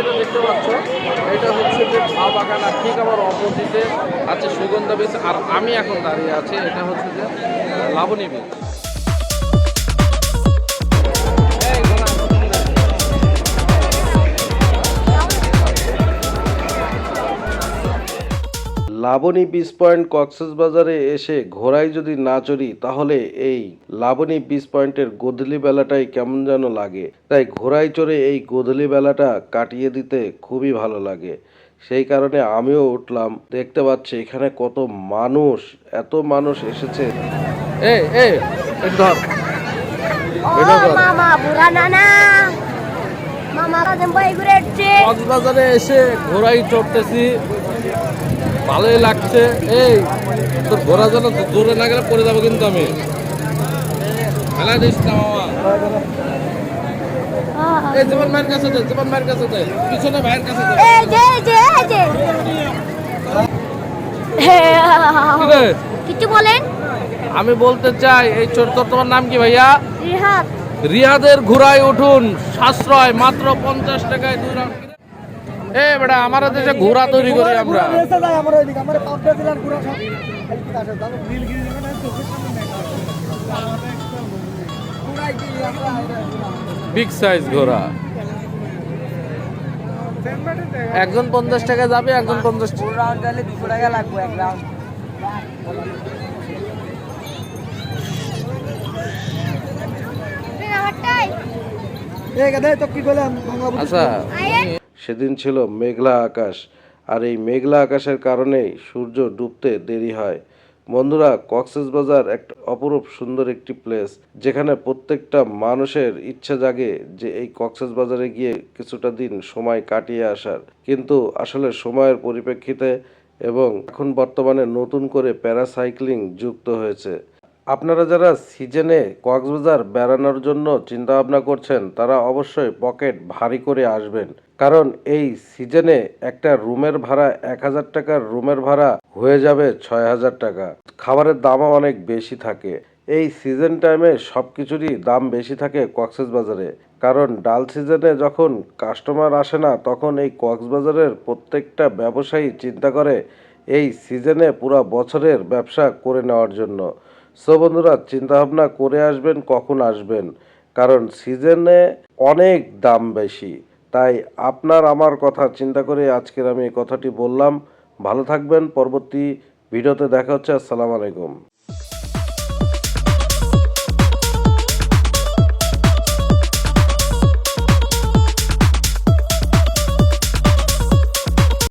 যেটা দেখতে পাচ্ছ, এটা হচ্ছে যে চা বাগান আর ঠিক আমার অপোজিটে আছে সুগন্ধা বীজ আর আমি এখন দাঁড়িয়ে আছি, এটা হচ্ছে যে লাবণী বীজ লাবণী বিচ পয়েন্ট কক্সেস বাজারে এসে ঘোড়ায় যদি না চড়ি তাহলে এই লাবণী বিচ পয়েন্টের গোধূলি বেলাটাই কেমন যেন লাগে। তাই ঘোড়ায় চড়ে এই গোধূলি বেলাটা কাটিয়ে দিতে খুবই ভালো লাগে। সেই কারণে আমিও উঠলাম। দেখতে পাচ্ছি এখানে কত মানুষ এত মানুষ এসেছে। এই এই ধর। এটা ধর। মামা বুড়া নানা। মামা কাজম ভাই ঘুরে এসছে। কক্সবাজারে এসে ঘোড়ায় চড়তেছি। ভালোই লাগছে। এই তোর ঘোড়া যেন দূরে না গেলে পড়ে যাব কিন্তু আমি। খেলা দিস না মামা এই জীবন মায়ের কাছে দে জীবন মায়ের কাছে দে। পিছনে ভাইয়ের কাছে দে। এই যে যে যে। কিছু বলেন? আমি বলতে চাই এই ছোট তোমার নাম কি ভাইয়া? রিহাত রিয়াদের ঘোড়ায় উঠুন সাশ্রয় মাত্র পঞ্চাশ টাকায় দুই রাউন্ড এ বেটা আমার দেশে ঘোড়া তৈরি করি আমরা। বিগ সাইজ ঘোড়া একজন পঞ্চাশ টাকা যাবে একজন পঞ্চাশ রাউন্ড গেলে দুশো টাকা লাগবে এক রাউন্ড আচ্ছা। সেদিন ছিল মেঘলা আকাশ, আর এই মেঘলা আকাশের কারণেই সূর্য ডুবতে দেরি হয়। বন্ধুরা, কক্সেস বাজার একটা অপরূপ সুন্দর একটি প্লেস যেখানে প্রত্যেকটা মানুষের ইচ্ছা জাগে যে এই কক্সেস বাজারে গিয়ে কিছুটা দিন সময় কাটিয়ে আসার। কিন্তু আসলে সময়ের পরিপ্রেক্ষিতে এবং এখন বর্তমানে নতুন করে প্যারাসাইক্লিং যুক্ত হয়েছে। আপনারা যারা সিজনে কক্সবাজার বেড়ানোর জন্য চিন্তা ভাবনা করছেন, তারা অবশ্যই পকেট ভারী করে আসবেন। কারণ এই সিজনে একটা রুমের ভাড়া এক হাজার টাকার রুমের ভাড়া হয়ে যাবে ছয় হাজার টাকা। খাবারের দামও অনেক বেশি থাকে। এই সিজন টাইমে সব কিছুরই দাম বেশি থাকে কক্সেস বাজারে। কারণ ডাল সিজনে যখন কাস্টমার আসে না, তখন এই কক্সবাজারের প্রত্যেকটা ব্যবসায়ী চিন্তা করে এই সিজনে পুরো বছরের ব্যবসা করে নেওয়ার জন্য। সো বন্ধুরা, চিন্তাভাবনা করে আসবেন, কখন আসবেন? কারণ সিজনে অনেক দাম বেশি। তাই আপনার আমার কথা চিন্তা করে আজকের আমি এই কথাটি বললাম। ভালো থাকবেন। পরবর্তী ভিডিওতে দেখা হচ্ছে। আসসালামু আলাইকুম।